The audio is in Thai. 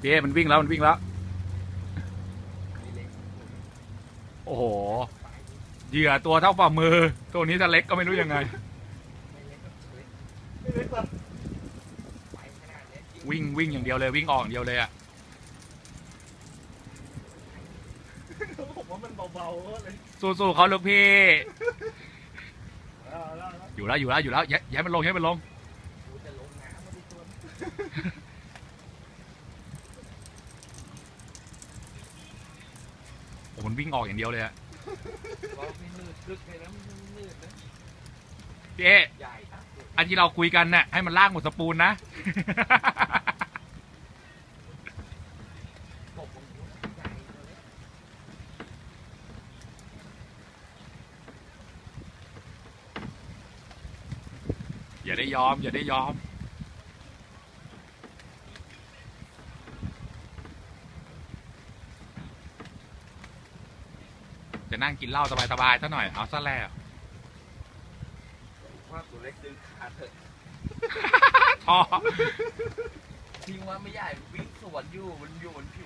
พี่เอมันวิ่งแล้วมันวิ่งแล้ว โอ้โห เหยื่อตัวเท่าฝ่ามือ ตัวนี้จะเล็กก็ไม่รู้ยังไง วิ่งวิ่งอย่างเดียวเลยวิ่งออกอย่างเดียวเลยอะผมว่ามันเบาๆเลยสู้ๆเขาลูกพี่เอาแล้วเอาแล้วอยู่แล้วอยู่แล้วอยู่แล้วย้ายย้ายมันลงย้ายมันลงกูจะลงน้ำมาดิตัว โอ้มันวิ่งออกอย่างเดียวเลยอะเราไม่นืดลึกเลยนะมันนืดนะพี่เอใหญ่นะอันที่เราคุยกันน่ะให้มันลากหมดสปูนนะผมผมใหญ่เลย อย่าได้ยอม อย่าได้ยอม จะนั่งกินเหล้าสบายๆซะหน่อย เอาซะแล้วว่าตัวเล็กดึงขาเถอะท้อทิ้งว่าไม่ใหญ่วิ่งสวนอยู่มันอยู่บนผิว